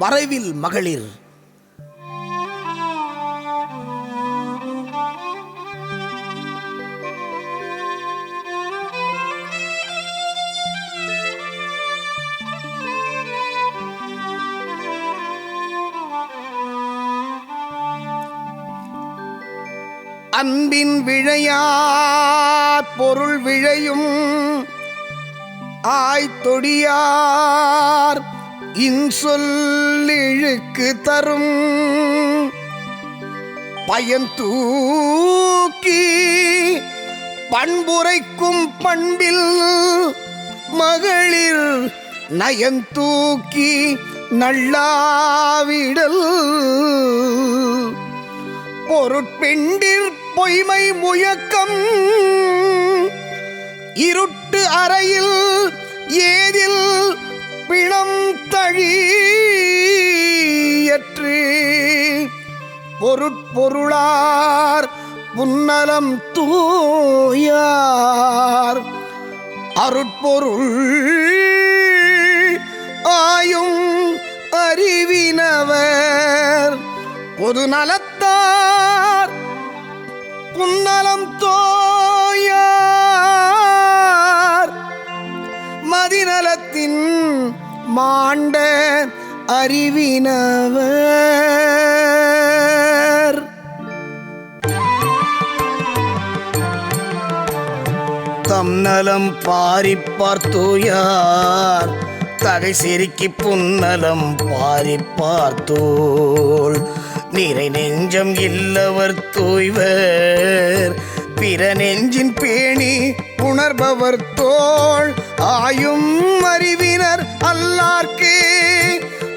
வரைவில் மகளிர். அன்பின் விழையார் பொருள் விழையும் ஆய்த்தொடியார் இன்சொல்லிழுக்கு தரும். பயன் தூக்கி பண்புரைக்கும் பண்பில் மகளிர் நயந்தூக்கி நல்லாவிடல். பொருட்பெண்டிர் பொய்மை முயக்கம். இருட்டு அறையில் ஏதில் பொருட்பொருளார் புன்னலம் தூயார். அருட்பொருள் ஆயும் அறிவினவர். பொது நலத்தார் புன்னலம் தோயார். மதிநலத்தின் மாண்ட அறிவினவர். தம் நலம் பாரிப்பார் தூயார் தகை செருக்கி புன்னலம் பாரிப்பார் தோள் நிறை நெஞ்சம் இல்லவர் தூய்வர். பிற நெஞ்சின் பேணி உணர்பவர் தோள். ஆயும் அறிவினர் அல்லார்க்கு.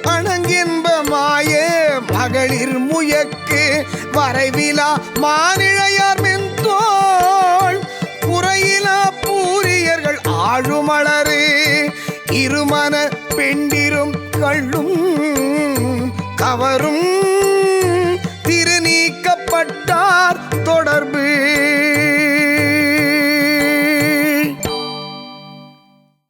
அணங்கென்ப மாய மகளிர் முயக்கு. வரைவிலா மாநிழையார் மென் குறையிலா பூரியர்கள் ஆழுமலரு இருமன பெண்டிரும் கள்ளும் கவரும். திருநீக்கப்பட்டார் தொடர்பு.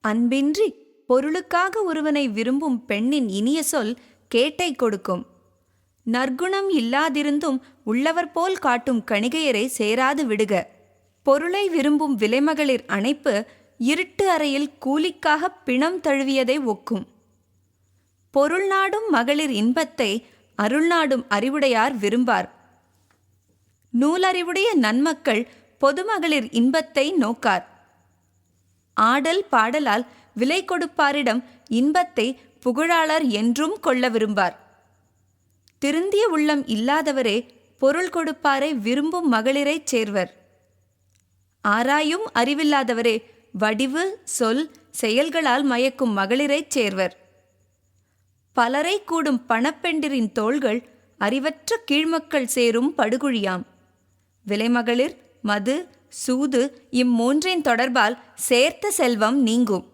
அன்பின்றி பொருளுக்காக ஒருவனை விரும்பும் பெண்ணின் இனிய சொல் கேட்டை கொடுக்கும். நற்குணம் இல்லாதிருந்தும் உள்ளவர் போல் காட்டும் கணிகையரை சேராது விடுக. பொருளை விரும்பும் விலைமகளிர் அணைப்பு இருட்டு அறையில் கூலிக்காக பிணம் தழுவியதை ஒக்கும். பொருள் நாடும் மகளிர் இன்பத்தை அருள் நாடும் அறிவுடையார் விரும்பார். நூலறிவுடைய நன்மக்கள் பொதுமகளிர் இன்பத்தை நோக்கார். ஆடல் பாடலால் விலை கொடுப்பாரிடம் இன்பத்தை புகழாளர் என்றும் கொள்ள விரும்பார். திருந்திய உள்ளம் இல்லாதவரே பொருள் கொடுப்பாரை விரும்பும் மகளிரைச் சேர்வர். ஆராயும் அறிவில்லாதவரே வடிவு சொல் செயல்களால் மயக்கும் மகளிரைச் சேர்வர். பலரை கூடும் பணப்பெண்டிரின் தோள்கள் அறிவற்ற கீழ்மக்கள் சேரும் படுகுழியாம். விலைமகளிர் மது சூது இம்மூன்றின் தொடர்பால் சேர்த்த செல்வம் நீங்கும்.